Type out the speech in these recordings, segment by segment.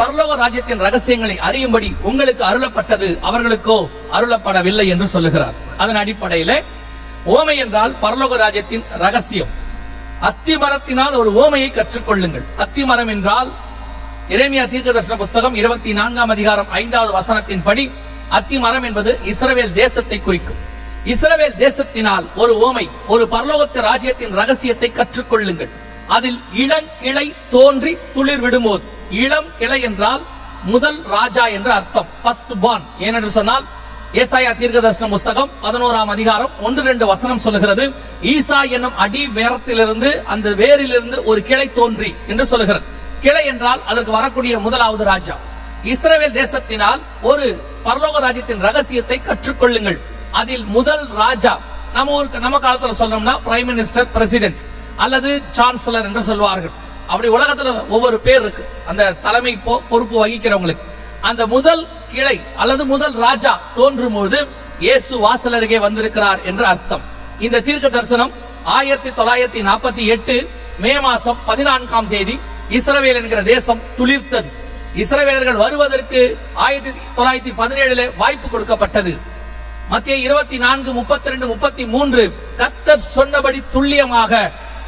பரலோக ராஜ்யத்தின் ரகசியங்களை அறியும்படி உங்களுக்கு அருளப்பட்டது அவர்களுக்கோ அருளப்படவில்லை என்று சொல்லுகிறார். அதன் அடிப்படையில ஓமை என்றால் பரலோக ராஜ்யத்தின் ரகசியம். அத்திமரத்தினால் ஒரு ஓமையை கற்றுக்கொள்ளுங்கள். அத்திமரம் என்றால் இறைமையா தீர்க்கதர்சன புஸ்தகம் இருபத்தி நான்காம் அதிகாரம் ஐந்தாவது வசனத்தின் படி அத்திமரம் என்பது இஸ்ரவேல் தேசத்தை குறிக்கும். இஸ்ரவேல் தேசத்தினால் ஒரு ஓமை ஒரு பரலோகத்து ராஜ்யத்தின் ரகசியத்தை கற்றுக்கொள்ளுங்கள். அதில் இளங்கிளை தோன்றி துளிர் விடும்போது. இளம் கிளை என்றால் முதல் ராஜா என்று அர்த்தம் ஃபர்ஸ்ட் பார்ன் ஏனென்று சொன்னால் ஏசாயா தீர்க்கதர்சன புஸ்தகம் பதினோராம் அதிகாரம் ஒன்று ரெண்டு வசனம் சொல்லுகிறது ஈசா என்னும் அடி வேரத்திலிருந்து அந்த வேரிலிருந்து ஒரு கிளை தோன்றி என்று சொல்லுகிறது. கிளை என்றால் அதற்கு வரக்கூடிய முதலாவது ராஜா. இஸ்ரேல் தேசத்தினால் ஒரு பரலோக ராஜ்யத்தின் ரகசியத்தை கற்றுக்கொள்ளுங்கள். அதில் முதல் ராஜா நம்ம ஊருக்கு நம்ம காலத்துல சொல்லணும்னா பிரைம் மினிஸ்டர் பிரசிடென்ட் அல்லது சான்சலர் என்று சொல்வார்கள். அப்படி உலகத்துல ஒவ்வொரு பேர் இருக்கு. அந்த தலைமை பொறுப்பு வகிக்கிறவங்களுக்கு. அந்த முதல் கிளை அல்லது முதல் ராஜா தோன்றும் போது இயேசு வாசல் அருகே வந்திருக்கிறார் என்று அர்த்தம். இந்த தீர்க்க தரிசனம் ஆயிரத்தி தொள்ளாயிரத்தி நாற்பத்தி எட்டு மே மாசம் பதினான்காம் தேதி இஸ்ரவேல் என்கிற தேசம் துளிர்த்தது. இஸ்ரவேலர்கள் வருவதற்கு ஆயிரத்தி தொள்ளாயிரத்தி பதினேழுல வாய்ப்பு கொடுக்கப்பட்டது. மத்திய இருபத்தி நான்கு முப்பத்தி ரெண்டு முப்பத்தி மூன்று கத்தர் சொன்னபடி துல்லியமாக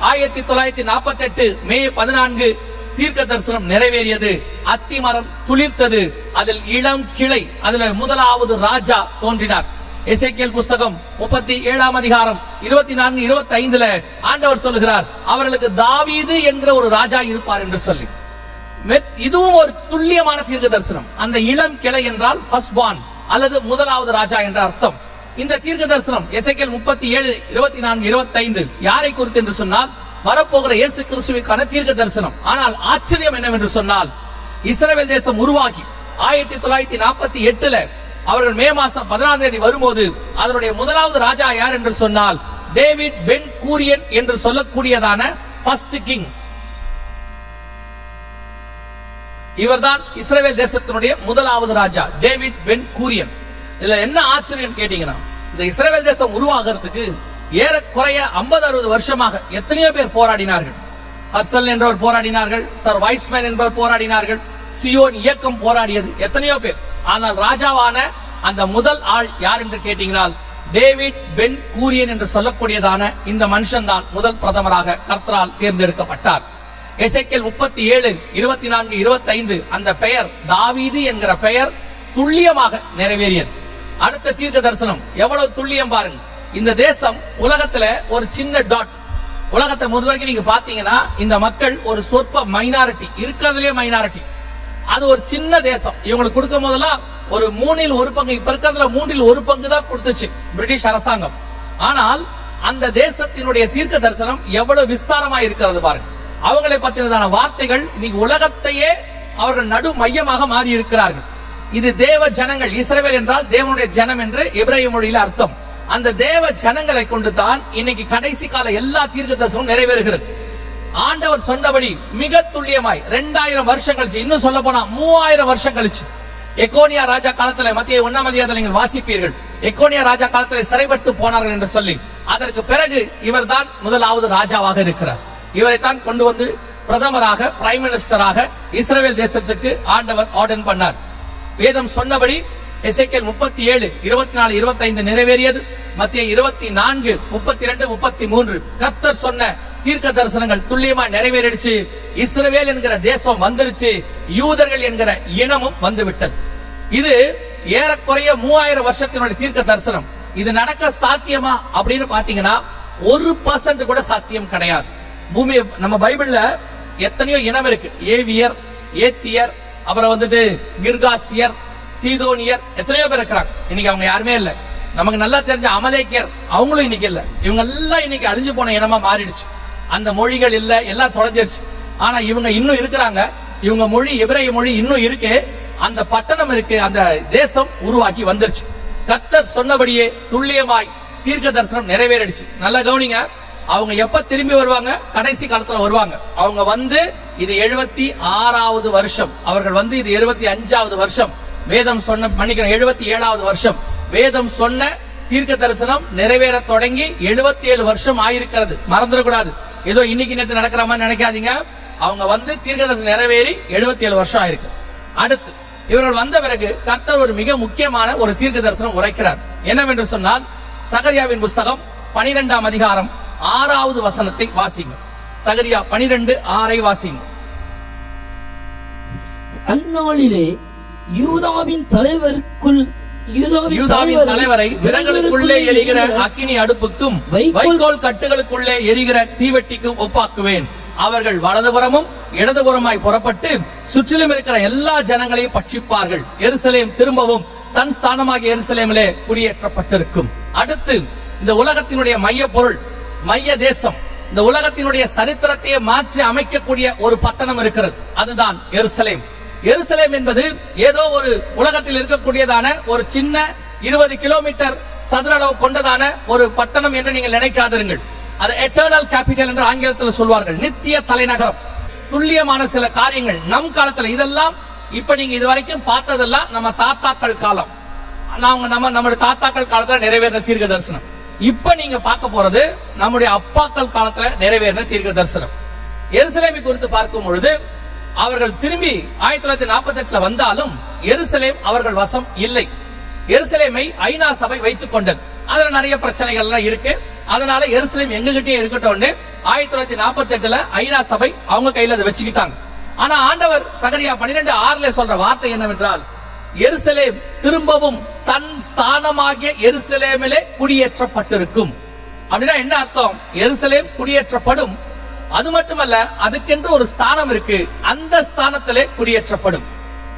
ஆயிரத்தி தொள்ளாயிரத்தி நாற்பத்தி எட்டு மே பதினான்கு தீர்க்க தரிசனம் நிறைவேறியது. அத்திமரம் துளிர்த்தது. அதில் இளம் கிளை அதில் முதலாவது ராஜா தோன்றினார். எசேக்கியேல் புஸ்தகம் முப்பத்தி ஏழாம் அதிகாரம் இருபத்தி நான்கு இருபத்தி ஐந்துல ஆண்டவர் சொல்லுகிறார் அவர்களுக்கு தாவீது என்கிற ஒரு ராஜா இருப்பார் என்று சொல்லி. மெத்- இதுவும் ஒரு துல்லியமான தீர்க்க தரிசனம். அந்த இளம் கிளை என்றால் ஃபர்ஸ்ட் பான் அல்லது முதலாவது ராஜா என்ற அர்த்தம். இந்த தீர்க்க தரிசனம் எசைக்கல் முப்பத்தி ஏழு இருபத்தி நான்கு இருபத்தி ஐந்து யாரை குறித்து என்று சொன்னால் வரப்போகிற இயேசு கிறிஸ்துவுக்கான தீர்க்க தரிசனம் ஆனால் ஆச்சரியம் என்னவென்று சொன்னால் இஸ்ரேல் தேசம் உருவாகி ஆயிரத்தி தொள்ளாயிரத்தி நாற்பத்தி எட்டுல அவர்கள் மே மாசம் பதினாம் தேதி வரும்போது அதனுடைய முதலாவது ராஜா யார் என்று சொன்னால் டேவிட் பென் கூரியன் என்று சொல்லக்கூடியதான ஃபர்ஸ்ட் கிங். இவர்தான் இஸ்ரேல் தேசத்தினுடைய முதலாவது ராஜா டேவிட் பென் கூரியன். இதுல என்ன ஆச்சரியம் கேட்டீங்கன்னா இந்த இஸ்ரேல் தேசம் உருவாகிறதுக்கு ஏறக்குறைய 50 அறுபது வருஷமாக எத்தனையோ பேர் போராடினார்கள். ஹர்சல் என்பவர் போராடினார்கள் சர் வைஸ்மேன் என்பவர் போராடினார்கள் சியோன் இயக்கம் போராடியது எத்தனையோ பேர். ஆனால் ராஜாவான அந்த முதல் ஆள் யார் என்று கேட்டீங்கனால் டேவிட் பென் கூரியன் என்று சொல்லக்கூடியதான இந்த மனுஷன் தான் முதல் பிரதமராக கர்த்தரால் தேர்ந்தெடுக்கப்பட்டார். எசைக்கல் முப்பத்தி ஏழு இருபத்தி நான்கு இருபத்தி ஐந்து அந்த பெயர் தாவீது என்கிற பெயர் துல்லியமாக நிறைவேறியது. அடுத்த தீர்க்க தரிசனம். எவ்வளவு துல்லியம் பாருங்க. இந்த தேசம் உலகத்துல ஒரு சின்ன டாட் உலகத்தை முது வரைக்கும் நீங்க பாத்தீங்கன்னா இந்த மக்கள் ஒரு சொற்ப மைனாரிட்டி இருக்கிறதுலயே மைனாரிட்டி அது ஒரு சின்ன தேசம். இவங்களுக்கு கொடுக்கும் போதெல்லாம் ஒரு மூணில் ஒரு பங்கு. இப்ப இருக்கிறதுல மூன்றில் ஒரு பங்கு தான் கொடுத்துச்சு பிரிட்டிஷ் அரசாங்கம். ஆனால் அந்த தேசத்தினுடைய தீர்க்க தரிசனம் எவ்வளவு விஸ்தாரமா இருக்கிறது பாருங்க. அவங்களை பத்தினதான வார்த்தைகள் இன்னைக்கு உலகத்தையே அவர்கள் நடு மையமாக மாறி இருக்கிறார்கள் இது தேவ ஜனங்கள் இஸ்ரவேல் என்றால் தேவனுடைய ஜனம் என்று எபிரேய மொழியில் அர்த்தம். அந்த தேவ ஜனங்களை கொண்டு தான் இன்னைக்கு கடைசி கால எல்லா தீர்க்க தரிசனமும் நிறைவேறுகிறது. ஆண்டவர் சொன்னபடி மிக துல்லியமாய் ரெண்டாயிரம் வருஷம் கழிச்சு இன்னும் சொல்ல போனா மூவாயிரம் வருஷம் கழிச்சு எக்கோனியா ராஜா காலத்துல மத்திய ஒன்னாம் அதிகாரத்தில் நீங்கள் வாசிப்பீர்கள். எக்கோனியா ராஜா காலத்துல சிறைப்பட்டு போனார்கள் என்று சொல்லி அதற்கு பிறகு இவர்தான் முதலாவது ராஜாவாக இருக்கிறார். இவரைத்தான் கொண்டு வந்து பிரதமராக பிரைம் மினிஸ்டராக இஸ்ரேல் தேசத்துக்கு ஆண்டவர் ஆர்டர் பண்ணார். வேதம் சொன்னபடி எசைக்கல் முப்பத்தி ஏழு இருபத்தி நாலு இருபத்தி ஐந்து நிறைவேறியது. மத்திய இருபத்தி நான்கு முப்பத்தி ரெண்டு முப்பத்தி மூன்று. கத்தர் சொன்ன தீர்க்க தரிசனங்கள் துல்லியமா நிறைவேறிடுச்சு. இஸ்ரவேல் என்கிற தேசம் வந்துருச்சு. யூதர்கள் என்கிற இனமும் வந்து விட்டது இது ஏறக்குறைய மூவாயிரம் வருஷத்தினுடைய தீர்க்க தரிசனம். இது நடக்க சாத்தியமா அப்படின்னு பாத்தீங்கன்னா ஒரு பர்சன்ட் கூட சாத்தியம் கிடையாது. பூமி நம்ம பைபிள்ல எத்தனையோ இனம் இருக்கு. ஏவியர் ஏத்தியர் அப்புறம் வந்துட்டு கிர்காசியர் சீதோனியர் எத்தனையோ பேர் இருக்கிறாங்க. இன்னைக்கு அவங்க யாருமே இல்ல. நமக்கு நல்லா தெரிஞ்ச அமலேக்கியர் அவங்களும் இன்னைக்கு இல்ல. இவங்க எல்லாம் இன்னைக்கு அழிஞ்சு போன இனமா மாறிடுச்சு. அந்த மொழிகள் இல்ல எல்லாம் தொலைஞ்சிருச்சு. ஆனா இவங்க இன்னும் இருக்கிறாங்க. இவங்க மொழி எபிரேய மொழி இன்னும் இருக்கு. அந்த பட்டணம் இருக்கு அந்த தேசம் உருவாக்கி வந்துருச்சு. கத்தர் சொன்னபடியே துல்லியமாய் தீர்க்க தரிசனம் நிறைவேறிடுச்சு. நல்லா கவனிங்க. அவங்க எப்ப திரும்பி வருவாங்க? கடைசி காலத்துல வருவாங்க. அவங்க வந்து இது எழுபத்தி ஆறாவது வருஷம். அவர்கள் வந்து இது எழுபத்தி அஞ்சாவது வருஷம். வேதம் சொன்ன மன்னிக்கிறேன் எழுபத்தி ஏழாவது வருஷம். வேதம் சொன்ன தீர்க்க தரிசனம் நிறைவேற தொடங்கி 77 ஏழு வருஷம் ஆயிருக்கிறது. மறந்துடக்கூடாது. ஏதோ இன்னைக்கு நேற்று நடக்கிற மாதிரி நினைக்காதீங்க. அவங்க வந்து தீர்க்க தரிசனம் நிறைவேறி 77 ஏழு வருஷம் ஆயிருக்கு. அடுத்து இவர்கள் வந்த பிறகு கர்த்தர் ஒரு மிக முக்கியமான ஒரு தீர்க்க தரிசனம் உரைக்கிறார். என்னவென்று சொன்னால் சகரியாவின் புஸ்தகம் பனிரெண்டாம் அதிகாரம் ஆறாவது வசனத்தை வாசிங்க. சகரியா பனிரெண்டு ஆறை வாசிங்க. அந்நாளிலே யூதாவின் தலைவருக்குள் யூதாவின் தலைவரை விறகுகளுக்குள்ளே எரிகிற அக்கினி அடுப்புக்கும் வைக்கோல் கட்டுகளுக்குள்ளே எரிகிற தீவெட்டிக்கும் ஒப்பாக்குவேன். அவர்கள் வலதுபுறமும் இடதுபுறமாய் புறப்பட்டு சுற்றிலும் இருக்கிற எல்லா ஜனங்களையும் பட்சிப்பார்கள். எருசலேம் திரும்பவும் தன் ஸ்தானமாகிய எருசலேமிலே குடியேற்றப்பட்டிருக்கும். அடுத்து இந்த உலகத்தினுடைய மைய பொருள் மைய தேசம் இந்த உலகத்தினுடைய சரித்திரத்தையே மாற்றி அமைக்கக்கூடிய ஒரு பட்டணம் இருக்கிறது. அதுதான் எருசலேம். எருசலேம் என்பது ஏதோ ஒரு உலகத்தில் இருக்கக்கூடியதான ஒரு சின்ன இருபது கிலோமீட்டர் சதுர அளவு கொண்டதான ஒரு பட்டணம் என்று நீங்கள் நினைக்காதிருங்கள். அது எட்டர்னல் கேபிட்டல் என்று ஆங்கிலத்தில் சொல்வார்கள். நித்திய தலைநகரம். துல்லியமான சில காரியங்கள் நம் காலத்துல இதெல்லாம் இப்ப நீங்க இதுவரைக்கும் பார்த்ததெல்லாம் நம்ம தாத்தாக்கள் காலம். நாங்க நம்ம நம்முடைய தாத்தாக்கள் காலத்தில் நிறைவேற தீர்க்க தரிசனம். இப்ப நீங்க பார்க்க போறது நம்முடைய அப்பாக்கள் காலத்துல நிறைவேறின தீர்க்க தரிசனம். எருசலேமை குறித்து பார்க்கும் பொழுது அவர்கள் திரும்பி ஆயிரத்தி தொள்ளாயிரத்தி நாற்பத்தி எட்டுல வந்தாலும் எருசலேம் அவர்கள் வசம் இல்லை. எருசலேமை ஐநா சபை வைத்துக் கொண்டது. அதுல நிறைய பிரச்சனைகள் எல்லாம் இருக்கு. அதனால எருசலேம் எங்ககிட்டயே இருக்கட்டும்னு ஆயிரத்தி தொள்ளாயிரத்தி நாற்பத்தி எட்டுல ஐநா சபை அவங்க கையில அதை வச்சுக்கிட்டாங்க. ஆனா ஆண்டவர் சகரியா பன்னிரெண்டு ஆறுல சொல்ற வார்த்தை என்னவென்றால் எருசலேம் திரும்பவும் தன் ஸ்தானமாகிய எருசலேமிலே குடியேற்றப்பட்டிருக்கும். அப்படின்னா என்ன அர்த்தம்? எருசலேம் குடியேற்றப்படும். அது மட்டுமல்ல அதுக்கென்று ஒரு ஸ்தானம் இருக்கு. அந்த ஸ்தானத்திலே குடியேற்றப்படும்.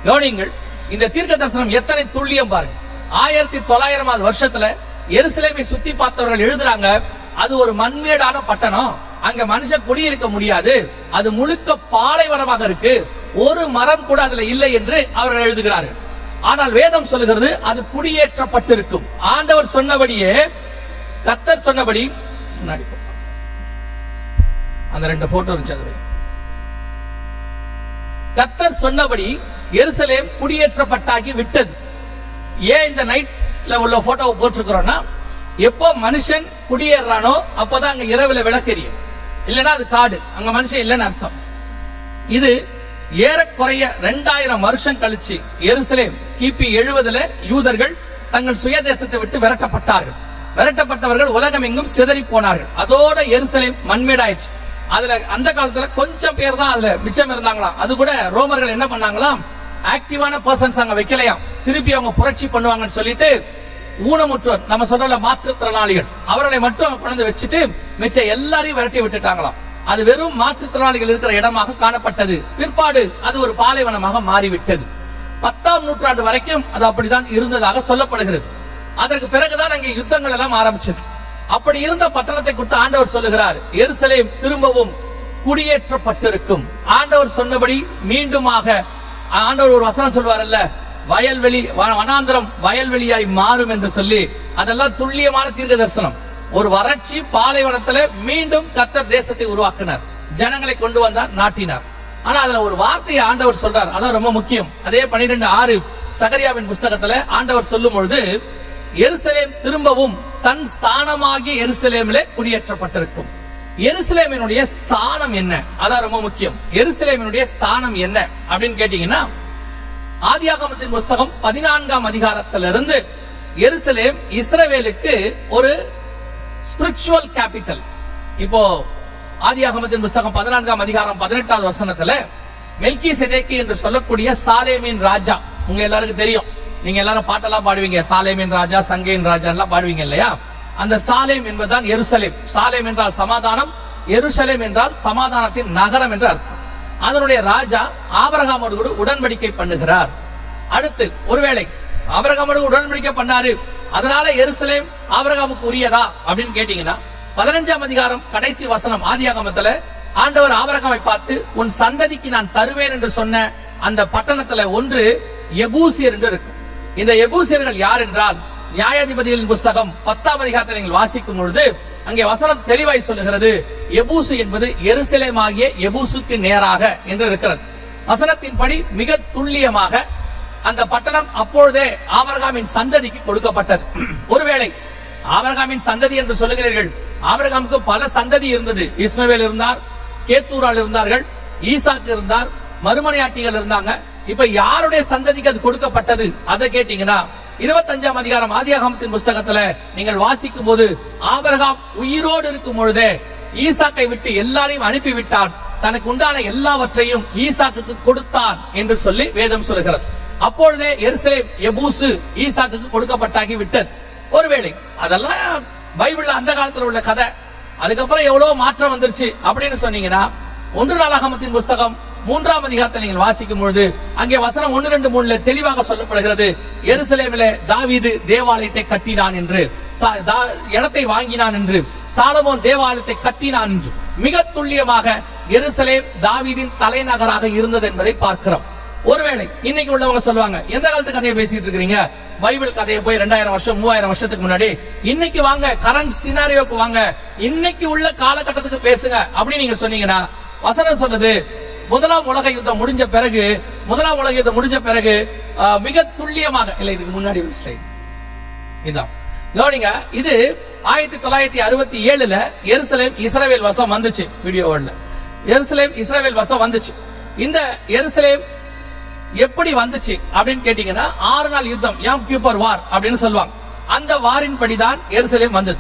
கவனிங்கள் இந்த தீர்க்க தரிசனம் எத்தனை துல்லியம் பாருங்க. ஆயிரத்தி தொள்ளாயிரமாவது வருஷத்துல எருசலேமை சுத்தி பார்த்தவர்கள் எழுதுறாங்க அது ஒரு மண்மேடான பட்டணம். அங்க மனுஷன் குடியிருக்க முடியாது. அது முழுக்க பாலைவனமாக இருக்கு. ஒரு மரம் கூட அதுல இல்லை என்று அவர்கள் எழுதுகிறார்கள். ஆனால் வேதம் சொல்லுகிறது அது குடியேற்றப்பட்டிருக்கும். ஆண்டவர் சொன்னபடியே கத்தர் சொன்னபடி முன்னாடி அந்த ரெண்டு போட்டோ இருந்துச்சு கத்தர் சொன்னபடி எருசலேம் குடியேற்றப்பட்டாகி விட்டது. ஏன் இந்த நைட்ல உள்ள போட்டோவை போட்டிருக்கிறோம்னா எப்போ மனுஷன் குடியேறானோ அப்போதான் அங்க இரவுல விளக்கெரியும். இல்லைன்னா அது காடு. அங்க மனுஷன் இல்லைன்னு அர்த்தம். இது ஏறக்குறைய ரெண்டாயிரம் வருஷம் கழிச்சு எருசலேம் கிபி எழுபதுல யூதர்கள் தங்கள் சுயதேசத்தை விட்டு விரட்டப்பட்டார்கள். விரட்டப்பட்டவர்கள் உலகம் எங்கும் சிதறி போனார்கள் அதோட எருசலேம் மண்மேடாயிடுச்சு. அதுல அந்த காலத்துல கொஞ்சம் பேர் தான் அதுல மிச்சம் இருந்தாங்களாம் அது கூட ரோமர்கள் என்ன பண்ணாங்களாம்? ஆக்டிவான பர்சன்ஸ் அங்க வைக்கலையாம். திருப்பி அவங்க புரட்சி பண்ணுவாங்கன்னு சொல்லிட்டு ஊனமுற்றோர் நம்ம சொல்றல மாற்றுத்திறனாளிகள் அவர்களை மட்டும் கொண்டு வச்சுட்டு மிச்ச எல்லாரையும் விரட்டி விட்டுட்டாங்களாம். அது வெறும் மாற்றுத்திறனாளிகள் இருக்கிற இடமாக காணப்பட்டது. பிற்பாடு அது ஒரு பாலைவனமாக மாறிவிட்டது. பத்தாம் நூற்றாண்டு வரைக்கும் அது அப்படிதான் இருந்ததாக சொல்லப்படுகிறது. அதற்கு பிறகுதான் அங்கே யுத்தங்கள் எல்லாம் ஆரம்பிச்சது. அப்படி இருந்த பட்டணத்தை குறித்து ஆண்டவர் சொல்லுகிறார் எருசலேம் திரும்பவும் குடியேற்றப்பட்டிருக்கும். ஆண்டவர் சொன்னபடி மீண்டுமாக ஆண்டவர் ஒரு வசனம் சொல்வாரல்ல வயல்வெளி வ- வனாந்தரம் வயல்வெளியாய் மாறும் என்று சொல்லி அதெல்லாம் துல்லியமான தீர்க்க தரிசனம் ஒரு வறட்சி பாலைவனத்துல மீண்டும் கத்தர் தேசத்தை உருவாக்கினார். ஜனங்களை கொண்டு வந்தார் நாட்டினார். ஆனா அதுல ஒரு வார்த்தையை ஆண்டவர் சொல்றார். அதான் ரொம்ப முக்கியம். அதே பன்னிரெண்டு ஆறு சகரியாவின் புஸ்தகத்துல ஆண்டவர் சொல்லும் பொழுது எருசலேம் திரும்பவும் தன் ஸ்தானமாகிய எருசலேமிலே குடியேற்றப்பட்டிருக்கும். எருசலேமினுடைய ஸ்தானம் என்ன? அதான் ரொம்ப முக்கியம். எருசலேமினுடைய ஸ்தானம் என்ன? அப்படின்னு கேட்டீங்கன்னா ஆதியாகமத்தின் புஸ்தகம் பதினான்காம் அதிகாரத்திலிருந்து எருசலேம் இஸ்ரவேலுக்கு ஒரு ஸ்பிரிச்சுவல் கேபிட்டல் இப்போ ஆதி அகமதின் புஸ்தகம் பதினான்காம் அதிகாரம் பதினெட்டாவது வசனத்துல மெல்கி செதேக்கி என்று சொல்லக்கூடிய சாலேமின் ராஜா. உங்க எல்லாருக்கும் தெரியும். நீங்க எல்லாரும் பாட்டெல்லாம் பாடுவீங்க. சாலேமின் ராஜா சங்கேன் ராஜா எல்லாம் பாடுவீங்க இல்லையா? அந்த சாலேம் என்பதுதான் எருசலேம். சாலேம் என்றால் சமாதானம் எருசலேம் என்றால் சமாதானத்தின் நகரம் என்று அர்த்தம். அதனுடைய ராஜா ஆபரகாமோடு கூட உடன்படிக்கை பண்ணுகிறார். அடுத்து ஒருவேளை ஆபரகாமோடு உடன்படிக்கை பண்ணாரு. அதனால எருசலேம் ஆபரகாமுக்கு உரியதா அப்படின்னு கேட்டீங்கன்னா பதினஞ்சாம் அதிகாரம் கடைசி வசனம் ஆதியாகமத்துல ஆண்டவர் ஆபரகாமை பார்த்து உன் சந்ததிக்கு நான் தருவேன் என்று சொன்ன அந்த பட்டணத்துல ஒன்று எபூசியர் என்று இருக்கு. இந்த எபூசியர்கள் யார் என்றால் நியாயாதிபதிகளின் புஸ்தகம் பத்தாம் அதிகாரத்தை நீங்கள் வாசிக்கும் பொழுது அங்கே வசனம் தெளிவாய் சொல்லுகிறது எபூசு என்பது எருசலேமாகிய எபூசுக்கு நேராக என்று இருக்கிறது. வசனத்தின்படி மிக துல்லியமாக அந்த பட்டணம் அப்பொழுதே ஆபரகாமின் சந்ததிக்கு கொடுக்கப்பட்டது. ஒருவேளை ஆபரகாமின் சந்ததி என்று சொல்லுகிறீர்கள். ஆபரகாமுக்கு பல சந்ததி இருந்தது. இஸ்மவேல் இருந்தார் கேத்தூரால் இருந்தார்கள் ஈசாக்கு இருந்தார் மறுமனையாட்டிகள் இருந்தாங்க. இப்ப யாருடைய சந்ததிக்கு அது கொடுக்கப்பட்டது? அதை கேட்டீங்கன்னா இருபத்தஞ்சாம் அதிகாரம் ஆதியாகமத்தின் புஸ்தகத்துல நீங்கள் வாசிக்கும் போது ஆபரகாம் உயிரோடு இருக்கும் பொழுதே ஈசாக்கை விட்டு எல்லாரையும் அனுப்பி விட்டான் தனக்கு உண்டான எல்லாவற்றையும் ஈசாக்கு கொடுத்தான் என்று சொல்லி வேதம் சொல்கிறது அப்பொழுதே எருசலேம் எபூசு ஈசாக்கு கொடுக்கப்பட்டாகி விட்டது. ஒருவேளை அதெல்லாம் பைபிள்ல அந்த காலத்துல உள்ள கதை. அதுக்கப்புறம் எவ்வளவு மாற்றம் வந்துருச்சு அப்படின்னு சொன்னீங்கன்னா ஒன்று நாளாகமத்தின் புஸ்தகம் மூன்றாம் அதிகாரத்தை நீங்கள் வாசிக்கும் பொழுது அங்கே வசனம் ஒன்று ரெண்டு மூணுல தெளிவாக சொல்லப்படுகிறது எருசலேமில தாவீது தேவாலயத்தை கட்டினான் என்று சா- தா- இடத்தை வாங்கினான் என்று சாலமோன் தேவாலயத்தை கட்டினான் என்று. மிக துல்லியமாக எருசலேம் தாவீதின் தலைநகராக இருந்தது என்பதை பார்க்கிறோம். ஒருவேளை இன்னைக்கு உள்ளவங்க சொல்லுவாங்க எந்த காலத்து கதையை பேசிட்டு இருக்கீங்க பைபிள் கதையை போய் ரெண்டாயிரம் வருஷம் மூவாயிரம் வருஷத்துக்கு முன்னாடி இன்னைக்கு வாங்க கரண்ட் சினாரியோக்கு வாங்க இன்னைக்கு உள்ள காலகட்டத்துக்கு பேசுங்க. அப்படின்னு நீங்க சொன்னீங்கன்னா வசனம் சொன்னது முதலாம் உலக யுத்தம் முடிஞ்ச பிறகு முதலாம் உலக யுத்தம் முடிஞ்ச பிறகு ஆஹ், மிக துல்லியமாக இல்ல இதுக்கு முன்னாடி ஒரு slide. இதான். கவனிங்க இது ஆயிரத்தி தொள்ளாயிரத்தி அறுபத்தி ஏழுல எருசலேம் இஸ்ரேவேல் வசம் வந்துச்சு வீடியோ வேர்ல்ட்ல எருசலேம் இஸ்ரேவேல் வசம் வந்துச்சு. இந்த எருசலேம் எப்படி வந்துச்சு அப்படின்னு கேட்டீங்கன்னா ஆறு நாள் யுத்தம் யாம் கியூப்பர் வார் அப்படின்னு சொல்லுவாங்க. அந்த வாரின் படிதான் எருசலேம் வந்தது.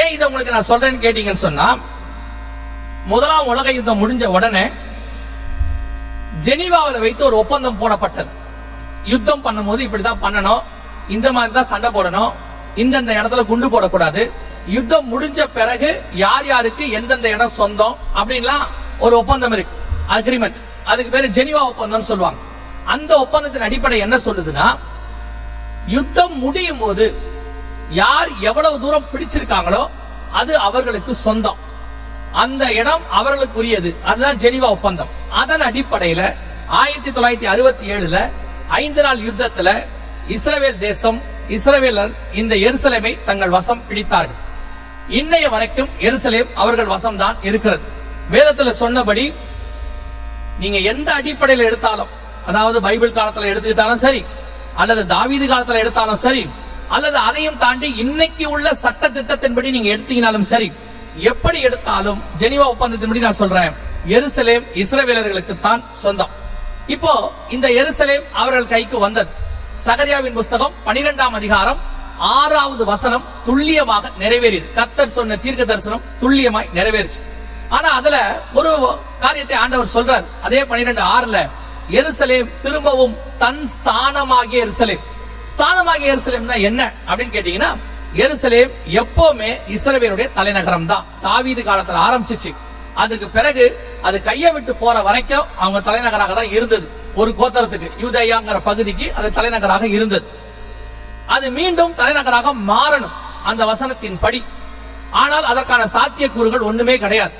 ஏன் இதை உங்களுக்கு நான் சொல்றேன்னு கேட்டீங்கன்னு சொன்னா முதலாம் உலக யுத்தம் முடிஞ்ச உடனே ஜெனீவாவில் வைத்து ஒரு ஒப்பந்தம் போடப்பட்டது. யுத்தம் பண்ணும்போது இப்படிதான் பண்ணணும் இந்த மாதிரி தான் சண்டை போடணும் இந்தந்த இடத்துல குண்டு போடக்கூடாது. யுத்தம் முடிஞ்ச பிறகு யார் யாருக்கு எந்தெந்த இடம் சொந்தம் அப்படின்லாம் ஒரு ஒப்பந்தம் இருக்கு. அக்ரிமெண்ட் அதுக்கு பேரு ஜெனிவா ஒப்பந்தம் சொல்லுவாங்க. அந்த ஒப்பந்தத்தின் அடிப்படை என்ன சொல்லுதுன்னா யுத்தம் முடியும் போது யார் எவ்வளவு தூரம் பிடிச்சிருக்காங்களோ அது அவர்களுக்கு சொந்தம். அந்த இடம் அவர்களுக்குரியது. அதுதான் ஜெனிவா ஒப்பந்தம். அதன் அடிப்படையில ஆயிரத்தி தொள்ளாயிரத்தி அறுபத்தி ஏழுல ஐந்து நாள் யுத்தத்துல இஸ்ரேல் தேசம் இஸ்ரேலர் இந்த எருசலேமை தங்கள் வசம் பிடித்தார்கள். இன்னைய வரைக்கும் எருசலேம் அவர்கள் வசம்தான் இருக்கிறது. வேதத்துல சொன்னபடி நீங்க எந்த அடிப்படையில் எடுத்தாலும் அதாவது பைபிள் காலத்துல எடுத்துக்கிட்டாலும் சரி அல்லது தாவீது காலத்துல எடுத்தாலும் சரி அல்லது அதையும் தாண்டி இன்னைக்கு உள்ள சட்ட திட்டத்தின்படி நீங்க எடுத்தீங்கனாலும் சரி எப்படி எடுத்தாலும் ஜெனிவா ஒப்பந்தத்தின்படி நான் சொல்றேன் எருசலேம் இஸ்ரவேலர்களுக்கு தான் சொந்தம். இப்போ இந்த எருசலேம் அவர்கள் கைக்கு வந்தது. சகரியாவின் புஸ்தகம் பனிரெண்டாம் அதிகாரம் ஆறாவது வசனம் துல்லியமாக நிறைவேறியது. கத்தர் சொன்ன தீர்க்க தரிசனம் துல்லியமாய் நிறைவேறுச்சு. ஆனா அதுல ஒரு காரியத்தை ஆண்டவர் சொல்றார். அதே பனிரெண்டு ஆறுல எருசலேம் திரும்பவும் தன் ஸ்தானமாகிய எருசலேம். ஸ்தானமாகிய எருசலேம்னா என்ன? அப்படின்னு கேட்டீங்கன்னா எருசலேம் எப்பவுமே இஸ்ரவேலுடைய தலைநகரம் தான் தாவீது காலத்துல ஆரம்பிச்சிச்சு. அதுக்கு பிறகு அது கையை விட்டு போற வரைக்கும் அவங்க தலைநகராக தான் இருந்தது. ஒரு கோத்தரத்துக்கு யூதேயாங்கிற பகுதிக்கு அது தலைநகராக இருந்தது. அது மீண்டும் தலைநகராக மாறணும் அந்த வசனத்தின் படி. ஆனால் அதற்கான சாத்தியக்கூறுகள் ஒண்ணுமே கிடையாது.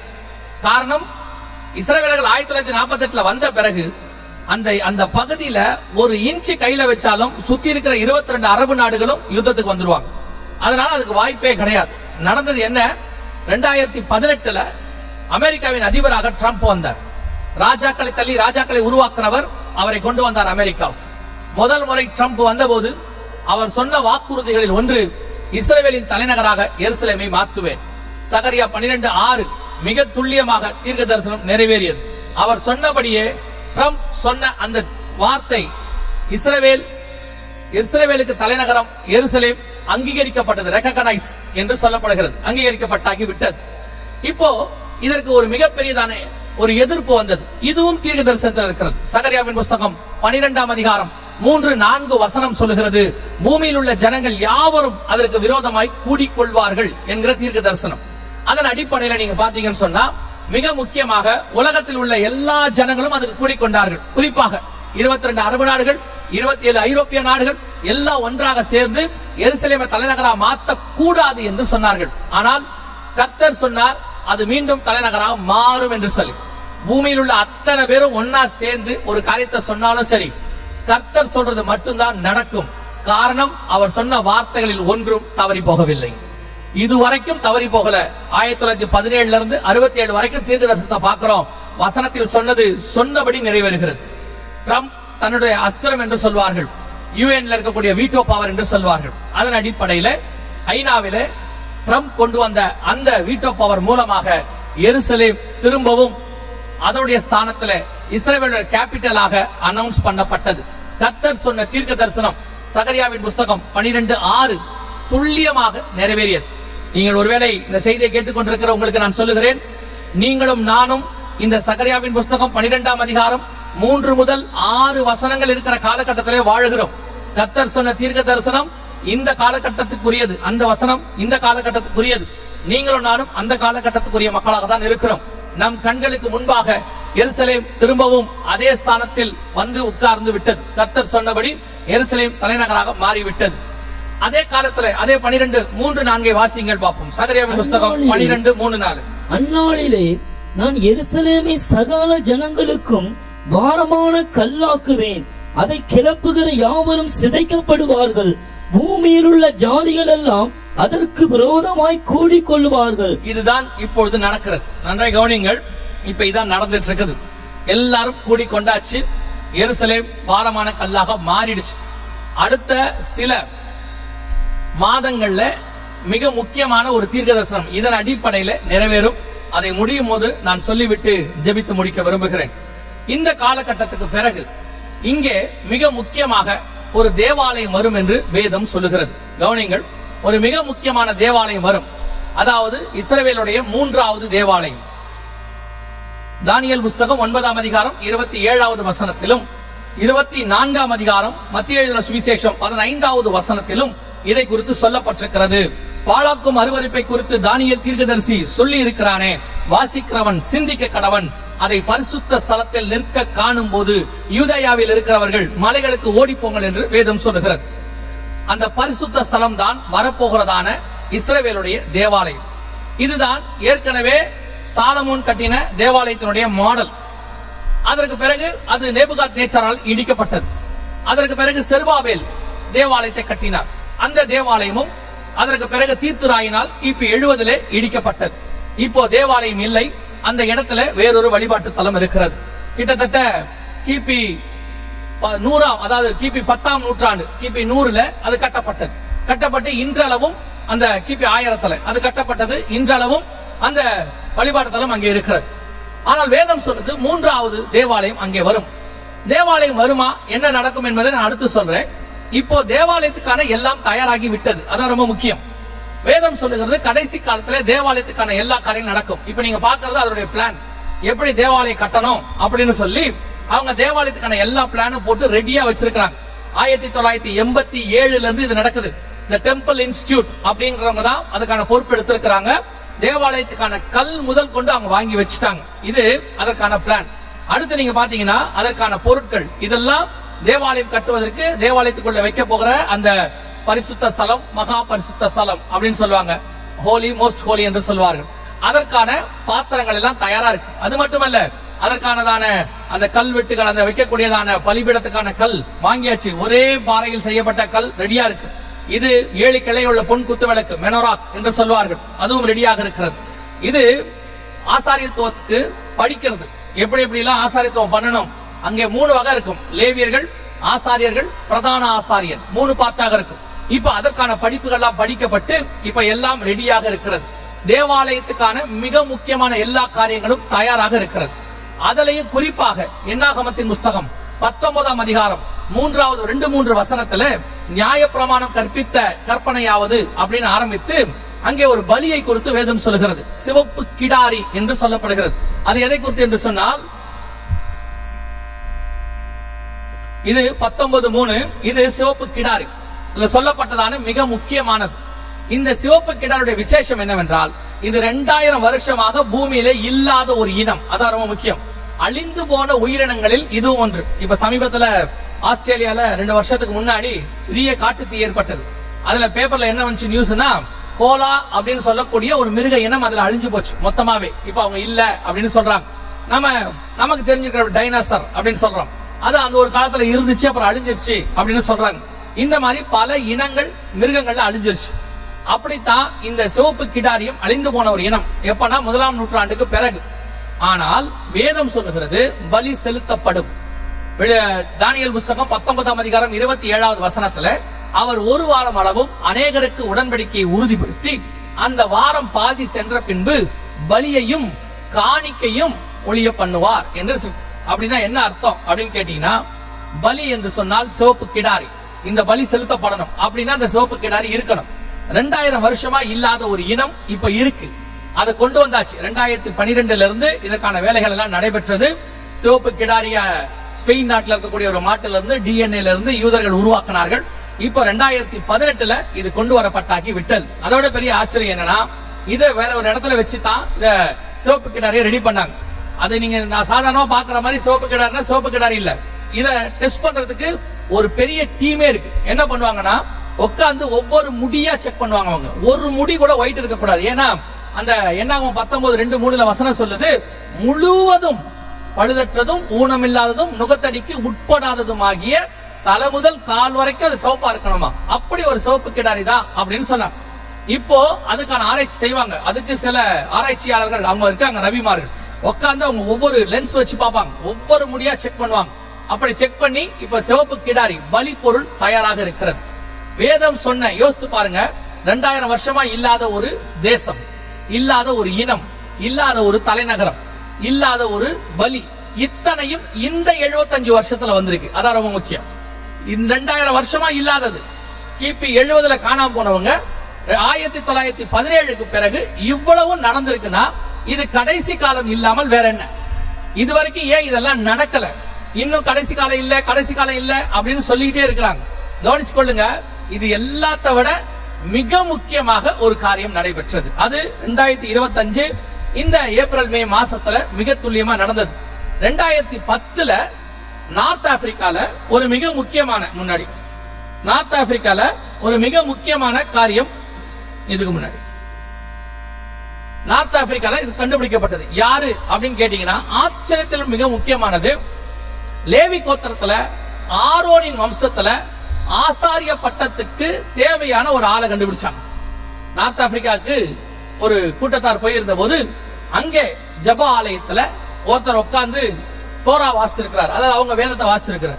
காரணம் இஸ்ரவேலர்கள் ஆயிரத்தி தொள்ளாயிரத்தி நாற்பத்தி எட்டுல வந்த பிறகு அந்த அந்த பகுதியில ஒரு இன்ச்சு கையில வச்சாலும் சுத்தி இருக்கிற இருபத்தி ரெண்டு அரபு நாடுகளும் யுத்தத்துக்கு வந்துருவாங்க. அதனால அதுக்கு வாய்ப்பே கிடையாது. நடந்தது என்ன? ரெண்டாயிரத்தி பதினெட்டுல அமெரிக்காவின் அதிபராக ட்ரம்ப் வந்தார். ராஜாக்களை தள்ளி ராஜாக்களை உருவாக்குறவர் அவரை கொண்டு வந்தார் அமெரிக்கா. முதல் முறை ட்ரம்ப் வந்தபோது அவர் சொன்ன வாக்குறுதிகளில் ஒன்று இஸ்ரேலின் தலைநகராக எருசலேமை மாற்றுவேன். சகரியா பன்னிரண்டு ஆறு மிக துல்லியமாக தீர்க்க தரிசனம் நிறைவேறியது. அவர் சொன்னபடியே ட்ரம்ப் சொன்ன அந்த வார்த்தை இஸ்ரேவேல் இஸ்ரேவேலுக்கு தலைநகரம் எருசலேம் அங்கீகரிக்கப்பட்டது ரெகனைஸ் என்று சொல்லப்படுகிறது அங்கீகரிக்கப்பட்டாகி விட்டது இப்போ இதற்கு ஒரு மிகப்பெரியதான ஒரு எதிர்ப்பு வந்தது. இதுவும் தீர்க்க தரிசனத்தில் இருக்கிறது. சகரியாவின் புஸ்தகம் பனிரெண்டாம் அதிகாரம் மூன்று நான்கு வசனம் சொல்லுகிறது பூமியில் உள்ள ஜனங்கள் யாவரும் அதற்கு விரோதமாய் கூடிக்கொள்வார்கள் என்கிற தீர்க்க தரிசனம் அதன் அடிப்படையில நீங்க பாத்தீங்கன்னு சொன்னா மிக முக்கியமாக உலகத்தில் உள்ள எல்லா ஜனங்களும் அதுக்கு கூடிக்கொண்டார்கள். குறிப்பாக இருபத்தி ரெண்டு அரபு நாடுகள் இருபத்தி ஏழு ஐரோப்பிய நாடுகள் எல்லாம் ஒன்றாக சேர்ந்து எருசலேமை தலைநகராக மாத்த கூடாது என்று சொன்னார்கள். ஆனால் கர்த்தர் சொன்னார் அது மீண்டும் தலைநகராக மாறும் என்று சொல்லி. பூமியில் உள்ள அத்தனை பேரும் ஒன்னா சேர்ந்து ஒரு காரியத்தை சொன்னாலும் சரி கர்த்தர் சொல்றது மட்டும்தான் நடக்கும். காரணம் அவர் சொன்ன வார்த்தைகளில் ஒன்றும் தவறி போகவில்லை. இதுவரைக்கும் தவறி போகல. ஆயிரத்தி தொள்ளாயிரத்தி பதினேழுல இருந்து அறுபத்தி ஏழு வரைக்கும் தீர்க்க தரிசனத்தை பார்க்கிறோம். வசனத்தில் சொன்னது சொன்னபடி நிறைவேறுகிறது. ட்ரம்ப் தன்னுடைய அஸ்திரம் என்று சொல்வார்கள். யூஎன்ல இருக்கக்கூடிய வீட்டோ பவர் என்று சொல்வார்கள். அதன் அடிப்படையில ஐநாவில ட்ரம்ப் கொண்டு வந்த அந்த வீட்டோ பவர் மூலமாக எருசலேம் திரும்பவும் அதனுடைய ஸ்தானத்துல இஸ்ரேலோட கேபிட்டலாக அனௌன்ஸ் பண்ணப்பட்டது. கத்தர் சொன்ன தீர்க்க தரிசனம் சகரியாவின் புஸ்தகம் 12 ஆறு துல்லியமாக நிறைவேறியது. நீங்கள் ஒருவேளை இந்த செய்தியை கேட்டுக்கொண்டிருக்கிற உங்களுக்கு நான் சொல்லுகிறேன். நீங்களும் நானும் இந்த சகரியாவின் புஸ்தகம் 12ஆம் அதிகாரம் மூன்று முதல் ஆறு வசனங்கள் இருக்கிற காலகட்டத்திலே வாழுகிறோம். கத்தர் சொன்ன தீர்க்க தரிசனம் இந்த காலகட்டத்துக்குரியது. அந்த வசனம் இந்த காலகட்டத்துக்குரியது. நீங்களும் நானும் அந்த காலகட்டத்துக்குரிய மக்களாக தான் இருக்கிறோம். நம் கண்களுக்கு முன்பாக எருசலேம் திரும்பவும் அதே ஸ்தானத்தில் வந்து உட்கார்ந்து விட்டது. கத்தர் சொன்னபடி எருசலேம் தலைநகராக மாறிவிட்டது. அதே காலத்துல அதே பனிரெண்டு மூன்று நான்கை வாசிங்கள் பார்ப்போம். சகரியாவின் புஸ்தகம் பனிரெண்டு மூணு நாலு. அந்நாளிலே நான் எருசலேமை சகல ஜனங்களுக்கும் பாரமான கல்லாக்குவேன். அதை கிளப்புகிற யாவரும் சிதைக்கப்படுவார்கள். பூமியில் உள்ள ஜாதிகள் எல்லாம் அதற்கு விரோதமாய் கூடிக்கொள்வார்கள் இதுதான் இப்பொழுது நடக்கிறது. நன்றாய் கவனிங்கள் இப்ப இதான் நடந்துட்டு இருக்குது எல்லாரும் கூடி கொண்டாச்சு எருசலேம் பாரமான கல்லாக மாறிடுச்சு. அடுத்த சில மாதங்கள்ல மிக முக்கியமான ஒரு தீர்க்க தரிசனம் இதன் அடிப்படையில நிறைவேறும். அதை முடியும் போது நான் சொல்லிவிட்டு ஜெபித்து முடிக்க விரும்புகிறேன். இந்த காலகட்டத்துக்கு பிறகு இங்கே மிக முக்கியமாக ஒரு தேவாலயம் வரும் என்று வேதம் சொல்லுகிறது. கவனிங்கள் ஒரு மிக முக்கியமான தேவாலயம் வரும். அதாவது இஸ்ரவேலுடைய மூன்றாவது தேவாலயம். தானியல் புஸ்தகம் ஒன்பதாம் அதிகாரம் இருபத்தி ஏழாவது வசனத்திலும் இருபத்தி நான்காம் அதிகாரம் மத்திய எழுதின சுவிசேஷம் பதினைந்தாவது வசனத்திலும் இதை குறித்து சொல்லப்பட்டிருக்கிறது. பாழாக்கும் அருவருப்பை குறித்து தானியல் தீர்க்கதரிசி சொல்லி இருக்கிறானே வாசிக்கிறவன் சிந்திக்க கடவன். அதை பரிசுத்த ஸ்தலத்தில் நிற்க காணும் போது யூதயாவில் இருக்கிறவர்கள் மலைகளுக்கு ஓடிப்போங்கள் என்று வேதம் சொல்லுகிறது. அந்த பரிசுத்த ஸ்தலம் தான் வரப்போகிறதான இஸ்ரவேலுடைய தேவாலயம். இதுதான் ஏற்கனவே சாலமோன் கட்டின தேவாலயத்தினுடைய மாடல். அதற்கு பிறகு அது நேபுகாத் நேச்சரால் இடிக்கப்பட்டது. அதற்கு பிறகு செருபாவேல் தேவாலயத்தை கட்டினார். அந்த தேவாலயமும் அதற்கு பிறகு தீர்த்துராயினால் கிபி எழுபதுல இடிக்கப்பட்டது. இப்போ தேவாலயம் இல்லை. அந்த இடத்துல வேறொரு வழிபாட்டு தலம் இருக்கிறது. கிட்டத்தட்ட கிபி நூறாம் அதாவது கிபி பத்தாம் நூற்றாண்டு கிபி நூறுல அது கட்டப்பட்டது. கட்டப்பட்டு இன்றளவும் அந்த கிபி ஆயிரத்துல அது கட்டப்பட்டது. இன்றளவும் அந்த வழிபாட்டு தலம் அங்கே இருக்கிறது. ஆனால் வேதம் சொல்றது மூன்றாவது தேவாலயம் அங்கே வரும். தேவாலயம் வருமா? என்ன நடக்கும் என்பதை நான் அடுத்து சொல்றேன். இப்போ தேவாலயத்துக்கான எல்லாம் தயாராகி விட்டது. அதான் ரொம்ப முக்கியம். வேதம் சொல்லுகிறது கடைசி காலத்துல தேவாலயத்துக்கான எல்லா காரியம் நடக்கும். இப்ப நீங்க பாக்குறது அதனுடைய பிளான் எப்படி தேவாலயம் கட்டணும் அப்படின்னு சொல்லி அவங்க தேவாலயத்துக்கான எல்லா பிளானும் போட்டு ரெடியா வச்சிருக்காங்க ஆயிரத்தி தொள்ளாயிரத்தி எண்பத்தி ஏழுல இருந்து இது நடக்குது. இந்த டெம்பிள் இன்ஸ்டியூட் அப்படிங்கிறவங்க தான் அதுக்கான பொறுப்பு எடுத்திருக்கிறாங்க. தேவாலயத்துக்கான கல் முதல் கொண்டு அவங்க வாங்கி வச்சுட்டாங்க. இது அதற்கான பிளான் அடுத்து நீங்க பாத்தீங்கன்னா அதற்கான பொருட்கள். இதெல்லாம் தேவாலயம் கட்டுவதற்கு தேவாலயத்துக்குள்ள வைக்க போகிற அந்த பரிசுத்த ஸ்தலம் மகா பரிசுத்த ஸ்தலம் அப்படின்னு சொல்லுவாங்க. ஹோலி மோஸ்ட் ஹோலி என்று சொல்வார்கள். அதற்கான பாத்திரங்கள் எல்லாம் தயாரா இருக்கு. அது மட்டுமல்ல அதற்கானதான அந்த கல்வெட்டுகள் அந்த வைக்கக்கூடியதான பலிபீடத்துக்கான கல் வாங்கியாச்சு. ஒரே பாறையில் செய்யப்பட்ட கல் ரெடியா இருக்கு. இது ஏழு கிளை உள்ள பொன் குத்து விளக்கு மெனோராக் என்று சொல்வார்கள். அதுவும் ரெடியாக இருக்கிறது. இது ஆசாரியத்துவத்துக்கு படிக்கிறது. எப்படி எப்படி எல்லாம் ஆசாரியத்துவம் பண்ணணும்? அங்கே மூணு வகை இருக்கும். லேவியர்கள் ஆசாரியர்கள் பிரதான ஆசாரியர். மூணு பார்ட்டாக இருக்கும். இப்ப அதற்கான படிப்புகள்லாம் படிக்கப்பட்டு இப்ப எல்லாம் ரெடியாக இருக்கிறது. தேவாலயத்துக்கான மிக முக்கியமான எல்லா காரியங்களும் தயாராக இருக்கிறது. அதிலேயும் குறிப்பாக என்னாகமத்தின் புஸ்தகம் பத்தொன்பதாம் அதிகாரம் மூன்றாவது ரெண்டு மூன்று வசனத்துல நியாயப்பிரமாணம் கற்பித்த கற்பனையாவது அப்படின்னு ஆரம்பித்து அங்கே ஒரு பலியை குறித்து வேதம் சொல்லுகிறது. சிவப்பு கிடாரி என்று சொல்லப்படுகிறது. அது எதை குறித்து என்று சொன்னால் இது பத்தொன்பது மூணு. இது சிவப்பு கிடாரி இதுல சொல்லப்பட்டதான மிக முக்கியமானது. இந்த சிவப்பு கிடாருடைய விசேஷம் என்னவென்றால் இது ரெண்டாயிரம் வருஷமாக பூமியில இல்லாத ஒரு இனம். அதான் ரொம்ப முக்கியம். அழிந்து போன உயிரினங்களில் இதுவும் ஒன்று. இப்ப சமீபத்துல ஆஸ்திரேலியால ரெண்டு வருஷத்துக்கு முன்னாடி பெரிய காட்டு தீ ஏற்பட்டது. அதுல பேப்பர்ல என்ன வந்துச்சு நியூஸ்னா கோலா அப்படின்னு சொல்லக்கூடிய ஒரு மிருக இனம் அதுல அழிஞ்சு போச்சு. மொத்தமாவே. இப்ப அவங்க இல்ல அப்படின்னு சொல்றாங்க. நம்ம நமக்கு தெரிஞ்சிருக்கிற டைனாசர் அப்படின்னு சொல்றோம். அது அந்த ஒரு காலத்துல இருந்துச்சு அப்புறம் அழிஞ்சிருச்சு அப்படின்னு சொல்றாங்க. இந்த மாதிரி பல இனங்கள் மிருகங்கள்ல அழிஞ்சிருச்சு. அப்படித்தான் இந்த சிவப்பு கிடாரியும் அழிந்து போன ஒரு இனம். எப்பனா முதலாம் நூற்றாண்டுக்கு பிறகு. ஆனால் வேதம் சொல்லுகிறது பலி செலுத்தப்படும். தானியல் புஸ்தகம் பத்தொன்பதாம் அதிகாரம் இருபத்தி ஏழாவது வசனத்துல அவர் ஒரு வாரம் அளவும் அநேகருக்கு உடன்படிக்கையை உறுதிப்படுத்தி அந்த வாரம் பாதி சென்ற பின்பு பலியையும் காணிக்கையும் ஒளிய பண்ணுவார் என்று அப்படின்னா என்ன அர்த்தம் அப்படின்னு கேட்டீங்கன்னா பலி என்று சொன்னால் சிவப்பு கிடாரி. இந்த பலி செலுத்தப்படணும். அப்படின்னா அந்த சிவப்பு கிடாரி இருக்கணும். ரெண்டாயிரம் வருஷமா இல்லாத ஒரு இனம் இப்ப இருக்கு. அதை கொண்டு வந்தாச்சு. ரெண்டாயிரத்தி பனிரெண்டுல இருந்து இதற்கான வேலைகள் எல்லாம் நடைபெற்றது. சிவப்பு கிடாரிய ஸ்பெயின் நாட்டில் இருக்கக்கூடிய ஒரு மாட்டில இருந்து டிஎன்ஏல இருந்து யூதர்கள் உருவாக்கினார்கள். இப்போ ரெண்டாயிரத்தி பதினெட்டுல இது கொண்டு வரப்பட்டாக்கி விட்டது. அதோட பெரிய ஆச்சரியம் என்னன்னா இதை வேற ஒரு இடத்துல வச்சு தான் இந்த சிவப்பு கிடாரியை ரெடி பண்ணாங்க. அதை நீங்க நான் சாதாரணமா பாக்குற மாதிரி சிவப்பு கிடாருன்னா சிவப்பு கிடாரி இல்ல. இத டெஸ்ட் பண்றதுக்கு ஒரு பெரிய டீமே இருக்கு. என்ன பண்ணுவாங்கன்னா உட்காந்து ஒவ்வொரு முடியா செக் பண்ணுவாங்க அவங்க. ஒரு முடி கூட ஒயிட் இருக்க கூடாது. ஏன்னா அந்த என்னாகும் பத்தொன்பது ரெண்டு மூணுல வசனம் சொல்லுது முழுவதும் பழுதற்றதும் ஊனமில்லாததும் நுகத்தடிக்கு உட்படாததுமாகிய தலை முதல் கால் வரைக்கும் அது சோப்பா இருக்கணுமா? அப்படி ஒரு சிவப்பு கிடாரி தான் அப்படின்னு சொன்னாங்க. இப்போ அதுக்கான ஆராய்ச்சி செய்வாங்க. அதுக்கு சில ஆராய்ச்சியாளர்கள் அவங்க இருக்காங்க ரவிமார்கள். உட்காந்து அவங்க ஒவ்வொரு லென்ஸ் வச்சு பார்ப்பாங்க. ஒவ்வொரு முடியா செக் பண்ணுவாங்க. அப்படி செக் பண்ணி இப்ப சிவப்பு கிடாரி பலி பொருள் தயாராக இருக்கிறது. வேதம் சொன்ன யோசித்து பாருங்க. ரெண்டாயிரம் வருஷமா இல்லாத ஒரு தேசம் இல்லாத ஒரு இனம் இல்லாத ஒரு தலைநகரம் இல்லாத ஒரு பலி இத்தனையும் இந்த 75 வருஷத்துல வந்திருக்கு. அதான் ரொம்ப முக்கியம். இந்த ரெண்டாயிரம் வருஷமா இல்லாதது. கிபி எழுபதுல காணாம போனவங்க ஆயிரத்தி தொள்ளாயிரத்தி பதினேழுக்கு பிறகு இவ்வளவு நடந்திருக்குன்னா இது கடைசி காலம் இல்லாமல் வேற என்ன? இது வரைக்கும் ஏன் இதெல்லாம் நடக்கல? இன்னும் கடைசி காலம் இல்ல கடைசி காலம் இல்ல அப்படின்னு சொல்லிக்கிட்டே இருக்கிறாங்க. கவனிச்சு கொள்ளுங்க இது எல்லாத்த விட மிக முக்கியமாக ஒரு காரியம் நடைபெற்றது. அது ரெண்டாயிரத்தி இருபத்தஞ்சு இந்த ஏப்ரல் மே மாசத்துல மிக துல்லியமா நடந்தது. ரெண்டாயிரத்தி பத்துல நார்த் ஆப்பிரிக்கால ஒரு மிக முக்கியமான முன்னாடி நார்த் ஆப்பிரிக்கால ஒரு மிக முக்கியமான காரியம் இதுக்கு முன்னாடி. நார்த் ஆப்பிரிக்கால இது கண்டுபிடிக்கப்பட்டது. யாரு அப்படின்னு கேட்டீங்கன்னா ஆச்சரியத்தில் மிக முக்கியமானது லேவி கோத்திரத்துல ஆரோனின் வம்சத்துல ஆசாரிய பட்டத்துக்கு தேவையான ஒரு ஆளை கண்டுபிடிச்சாங்க. நார்த் ஆப்பிரிக்காவுக்கு ஒரு கூட்டத்தார் போயிருந்த போது அங்கே ஜப ஆலயத்துல ஒருத்தர் உட்கார்ந்து தோரா வாசிச்சிருக்கிறார். அதாவது அவங்க வேதத்தை வாசிச்சிருக்கிறார்.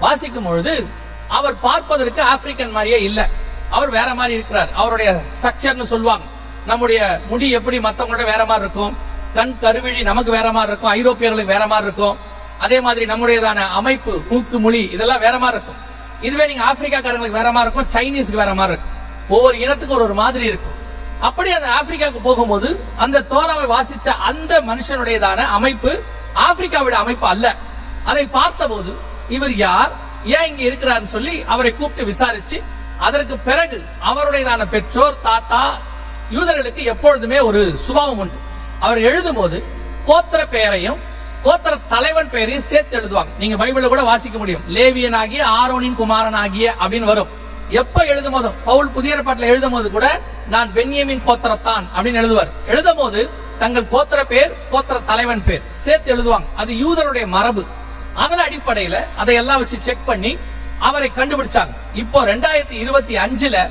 வாசிக்கும் பொழுது அவர் பார்ப்பதற்கு ஆப்பிரிக்கன் மாதிரியே இல்லை. அவர் வேற மாதிரி இருக்கிறார். அவருடைய ஸ்ட்ரக்சர்னு சொல்லுவாங்க. நம்முடைய முடி எப்படி மத்தவங்களோட வேற மாதிரி இருக்கும்? கண் கருவிழி நமக்கு வேற மாதிரி இருக்கும். ஐரோப்பியர்களுக்கு வேற மாதிரி இருக்கும். அதே மாதிரி நம்முடையதான அமைப்பு மூக்கு மொழி இதெல்லாம் வேற மாதிரி இருக்கும். இதுவே நீங்க ஆப்பிரிக்காக்காரங்களுக்கு வேற மாதிரி இருக்கும். சைனீஸ்க்கு வேற மாதிரி இருக்கும். ஒவ்வொரு இனத்துக்கும் ஒரு ஒரு மாதிரி இருக்கும். அப்படி அந்த ஆப்பிரிக்காவுக்கு போகும்போது அந்த தோராவை வாசிச்ச அந்த மனுஷனுடையதான அமைப்பு ஆப்பிரிக்காவுடைய அமைப்பு அல்ல. அதை பார்த்தபோது இவர் யார் ஏன் இங்க இருக்கிறார்னு சொல்லி அவரை கூப்பிட்டு விசாரிச்சு அதற்கு பிறகு அவருடையதான பெற்றோர் தாத்தா யூதர்களுக்கு எப்பொழுதுமே ஒரு சுபாவம் உண்டு. அவர் எழுதும்போது கோத்திர பெயரையும் கோத்திர தலைவன் பெயரையும் சேர்த்து எழுதுவாங்க. நீங்க பைபிள்ல கூட வாசிக்க முடியும். லேவியனாகிய ஆரோனின் குமாரனாகிய அப்படின்னு வரும். எப்ப எழுதும் போதும் பவுல் புதிய பாட்டில் எழுதும் போது கூட நான் பென்யமின் கோத்திரத்தான் அப்படின்னு எழுதுவார். எழுதும் போது தங்கள் கோத்திர பேர் கோத்திர தலைவன் பேர் சேர்த்து எழுதுவாங்க. அது யூதருடைய மரபு. அதன் அடிப்படையில அதையெல்லாம் வச்சு செக் பண்ணி அவரை கண்டுபிடிச்சாங்க. இப்போ ரெண்டாயிரத்தி இருபத்தி அஞ்சுல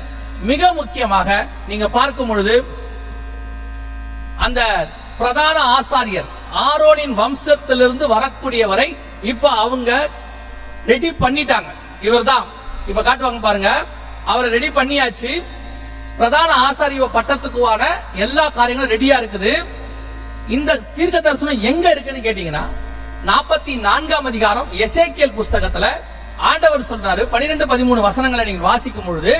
மிக முக்கியமாக நீங்க பார்க்கும் பொழுது அந்த பிரதான ஆசாரியர் ஆரோனின் வம்சத்திலிருந்து வரக்கூடியவரை இப்ப அவங்க ரெடி பண்ணிட்டாங்க. இவர்தான். இப்ப காட்டுவாங்க பாருங்க. அவரை ரெடி பண்ணியாச்சு. பிரதான ஆசாரிய பட்டத்துக்குவான எல்லா காரியங்களும் ரெடியா இருக்குது. இந்த தீர்க்க தரிசனம் எங்க இருக்குன்னு கேட்டீங்கன்னா நாற்பத்தி நான்காம் அதிகாரம் எசேக்கியல் புஸ்தகத்துல ஆண்டவர் சொல்றாரு. பனிரெண்டு பதிமூணு வசனங்களை நீங்க வாசிக்கும் பொழுது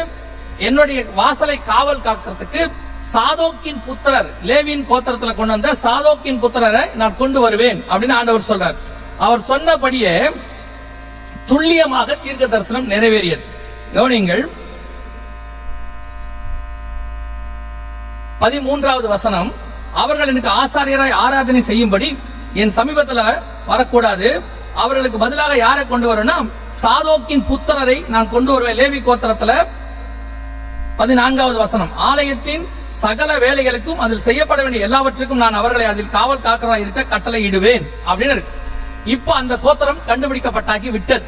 என்னுடைய வாசலை காவல் காக்கிறதுக்கு சாதோக்கின் புத்திரர் லேவியின் கோத்திரத்துல கொண்டு வந்த சாதோக்கின் புத்திரரை நான் கொண்டு வருவேன் அப்படின்னு ஆண்டவர் சொல்றார். அவர் சொன்னபடியே துல்லியமாக தீர்க்க தரிசனம் நிறைவேறியது. கவனிங்கள் பதிமூன்றாவது வசனம் அவர்கள் எனக்கு ஆசாரியராய் ஆராதனை செய்யும்படி என் சமீபத்துல வரக்கூடாது. அவர்களுக்கு பதிலாக யாரை கொண்டு வரேன்னா சாதோக்கின் புத்திரரை நான் கொண்டு வருவேன். லேவி கோத்திரத்துல பதினான்காவது வசனம். ஆலயத்தின் சகல வேலைகளுக்கும் அதில் செய்யப்பட வேண்டிய எல்லாவற்றுக்கும் நான் அவர்களை அதில் காவல் காக்கிறதா இருக்க கட்டளை இடுவேன் அப்படின்னு இருக்கு. இப்போ அந்த கோத்திரம் கண்டுபிடிக்கப்பட்டாக்கி விட்டது.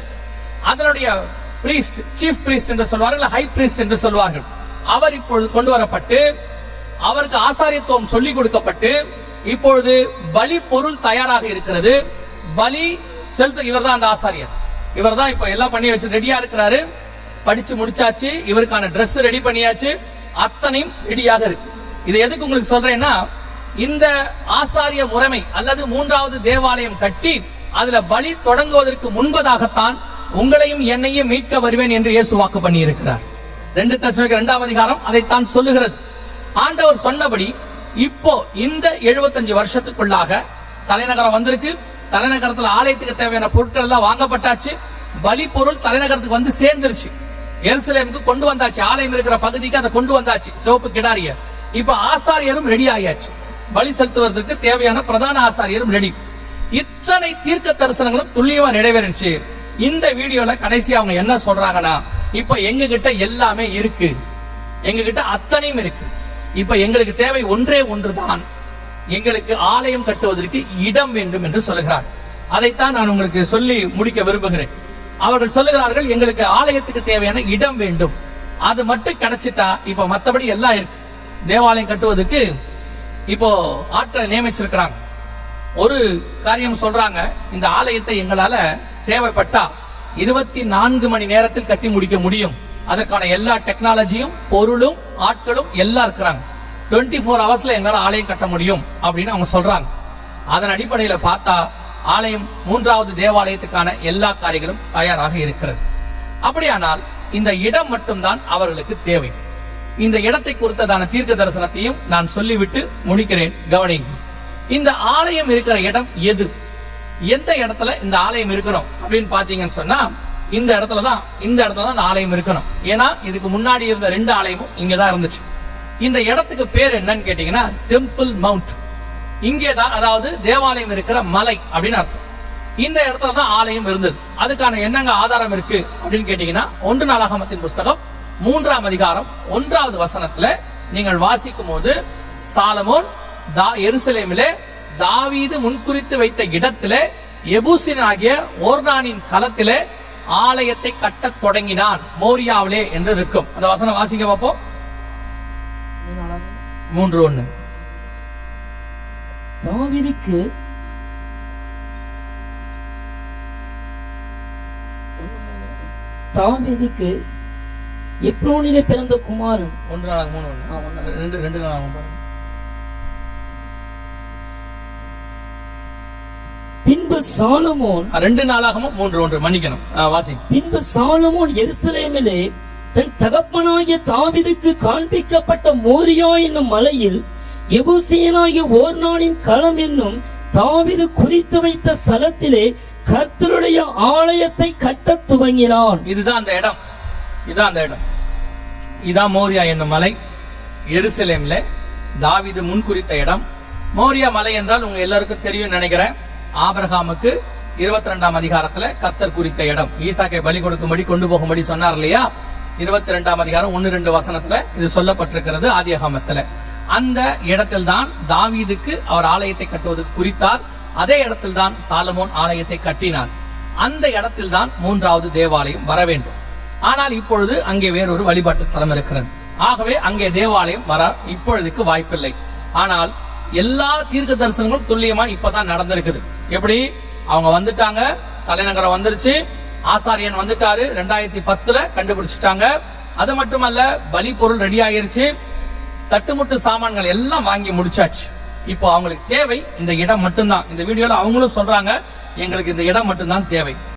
அதனுடைய பிரீஸ்ட் சீஃப் பிரீஸ்ட் என்று சொல்வார்கள் ஹை பிரீஸ்ட் என்று சொல்வார்கள். அவர் இப்பொழுது கொண்டு வரப்பட்டு அவருக்கு ஆசாரியத்துவம் சொல்லிக் கொடுக்கப்பட்டு இப்பொழுது பலி பொருள் தயாராக இருக்கிறது. பலி செலுத்த இவர்தான் அந்த ஆசாரியர். இவர்தான் இப்ப எல்லாம் பண்ணி வச்சு ரெடியா இருக்கிறாரு. படிச்சு முடிச்சாச்சு இவருக்கான ட்ரெஸ் ரெடி பண்ணியாச்சு அத்தனையும் ரெடியாக இருக்கு. இது எதுக்கு உங்களுக்கு சொல்றேன்னா இந்த ஆசாரிய முறைமை அல்லது மூன்றாவது தேவாலயம் கட்டி அதுல பலி தொடங்குவதற்கு முன்பதாகத்தான் உங்களையும் என்னையும் மீட்க வருவேன் என்று இயேசு வாக்கு பண்ணி இருக்கிறார் ரெண்டு தசமிக்கு இரண்டாம் அதிகாரம் அதைத்தான் சொல்லுகிறது. ஆண்டவர் சொன்னபடி இப்போ இந்த 75 வருஷத்துக்குள்ளாக தலைநகரம் வந்திருக்கு. தலைநகரத்துல ஆலயத்துக்கு தேவையான பொருட்கள் எல்லாம் வாங்கப்பட்டாச்சு. பலி பொருள் தலைநகரத்துக்கு வந்து சேர்ந்துருச்சு. எருசலேமுக்கு கொண்டு வந்தாச்சு. ஆலயம் இருக்கிற பகுதிக்கு அதை கொண்டு வந்தாச்சு. சிவப்பு கிடாரிய. இப்ப ஆசாரியரும் ரெடி ஆயாச்சு. பலி செலுத்துவதற்கு தேவையான பிரதான ஆசாரியரும் ரெடி இத்தனை தீர்க்க தரிசனங்களும் துல்லியமா நிறைவேறிச்சு இந்த வீடியோல கடைசி அவங்க என்ன சொல்றாங்கன்னா இப்ப எங்க கிட்ட எல்லாமே இருக்கு. எங்க கிட்ட அத்தனையும் இருக்கு. இப்ப எங்களுக்கு தேவை ஒன்றே ஒன்றுதான். எங்களுக்கு ஆலயம் கட்டுவதற்கு இடம் வேண்டும் என்று சொல்லுகிறார். அதைத்தான் நான் உங்களுக்கு சொல்லி முடிக்க விரும்புகிறேன். அவர்கள் சொல்லுகிறார்கள் எங்களுக்கு ஆலயத்துக்கு தேவையான இடம் வேண்டும். அது மட்டும் கிடைச்சிட்டா இப்ப மத்தபடி எல்லாம் இருக்கு. தேவாலயம் கட்டுவதற்கு இப்போ ஆட்களை நியமிச்சிருக்கிறாங்க. ஒரு காரியம் சொல்றாங்க இந்த ஆலயத்தை எங்களால தேவைப்பட்டா இருபத்தி நான்கு மணி நேரத்தில் கட்டி முடிக்க முடியும். அதற்கான எல்லா டெக்னாலஜியும் பொருளும் ஆட்களும் எல்லாம் இருக்கிறாங்க. 24 ஃபோர் ஹவர்ஸ்ல எங்களால் ஆலயம் கட்ட முடியும் அப்படின்னு அவங்க சொல்றாங்க. அதன் அடிப்படையில பார்த்தா ஆலயம் மூன்றாவது தேவாலயத்துக்கான எல்லா காரியங்களும் தயாராக இருக்கிறது. அப்படியானால் இந்த இடம் மட்டும்தான் அவர்களுக்கு தேவை. இந்த இடத்தை குறித்ததான தீர்க்க தரிசனத்தையும் நான் சொல்லிவிட்டு முடிக்கிறேன் கவனிங்க இந்த ஆலயம் இருக்கிற இடம் எது? எந்த இடத்துல இந்த ஆலயம் இருக்கணும் அப்படின்னு பாத்தீங்கன்னு சொன்னா இந்த இடத்துல தான் இந்த இடத்துல தான் இந்த ஆலயம் இருக்கணும். ஏன்னா இதுக்கு முன்னாடி இருந்த ரெண்டு ஆலயமும் இங்கதான் இருந்துச்சு. இந்த இடத்துக்கு பேர் என்னன்னு கேட்டீங்கன்னா டெம்பிள் மவுண்ட் இங்கேதான் அதாவது தேவாலயம் இருக்கிற மலை அப்படின்னு அர்த்தம். இந்த இடத்துல தான் ஆலயம் இருந்தது. அதுக்கான என்னங்க ஆதாரம் இருக்கு அப்படின்னு கேட்டீங்கன்னா ஒன்று நாளாகமத்தின் புஸ்தகம் மூன்றாம் அதிகாரம் ஒன்றாவது வசனத்துல நீங்கள் வாசிக்கும் போது சாலமோன் தா எருசலேமிலே தாவீது முன்குறித்து வைத்த இடத்திலே எபூசினாகிய ஓர்னானின் களத்திலே ஆலயத்தை கட்டத் தொடங்கினான். மோரியாவிலே என்று இருக்கும் அந்த வசனம் வாசிக்க பார்ப்போம். மூன்று ஒன்று தாவீதுக்கு தாவீதுக்கு எப்ரோனிலே பிறந்த குமாரன். ஒன்று நாளாக. ரெண்டு ரெண்டு நாளாக பின்பு சாலமோன் ரெண்டு நாளாகவும் மூன்று ஒன்று மன்னிக்கணும். வாசி பின்பு சாலமோன் எருசலேமிலே தன் தகப்பனாகிய தாவீதுக்கு காண்பிக்கப்பட்ட மோரியா என்னும் மலையில் எபூசியனாகிய நாளின் களம் என்னும் தாவிது குறித்து வைத்த ஸ்தலத்திலே கர்த்தருடைய ஆலயத்தை கட்ட துவங்கினான். இதுதான் அந்த இடம். இதுதான் அந்த இடம். இதான் மோரியா என்னும் மலை. எருசலேம்ல தாவீது முன்குறித்த இடம். மோரியா மலை என்றால் உங்க எல்லாருக்கும் தெரியும் நினைக்கிறேன். ஆபரகாமுக்கு இருபத்தி ரெண்டாம் அதிகாரத்துல கத்தர் குறித்த இடம். ஈசாக்கை பலி கொடுக்கும்படி கொண்டு போகும்படி சொன்னார் இல்லையா? இருபத்தி ரெண்டாம் அதிகாரம் ஒன்னு ரெண்டு வசனத்துல இது சொல்லப்பட்டிருக்கிறது ஆதியகாமத்துல. அந்த இடத்தில்தான் தாவீதுக்கு அவர் ஆலயத்தை கட்டுவதற்கு குறித்தார். அதே இடத்தில்தான் சாலமோன் ஆலயத்தை கட்டினார். அந்த இடத்தில்தான் மூன்றாவது தேவாலயம் வர வேண்டும். ஆனால் இப்பொழுது அங்கே வேறொரு வழிபாட்டு தலம் இருக்கிறது. ஆகவே அங்கே தேவாலயம் வர இப்பொழுதுக்கு வாய்ப்பில்லை. ஆனால் எல்லா தீர்க்க தரிசனங்களும் துல்லியமா இப்பதான் நடந்திருக்குது. எப்படி? அவங்க வந்துட்டாங்க தலைநகரம் வந்துருச்சு ஆசாரியன் வந்துட்டாரு ரெண்டாயிரத்தி பத்துல கண்டுபிடிச்சிட்டாங்க. அது மட்டுமல்ல பலி பொருள் ரெடி ஆயிருச்சு தட்டுமுட்டு சாமான்கள் எல்லாம் வாங்கி முடிச்சாச்சு. இப்போ அவங்களுக்கு தேவை இந்த இடம் மட்டும்தான். இந்த வீடியோல அவங்களும் சொல்றாங்க எங்களுக்கு இந்த இடம் மட்டும்தான் தேவை.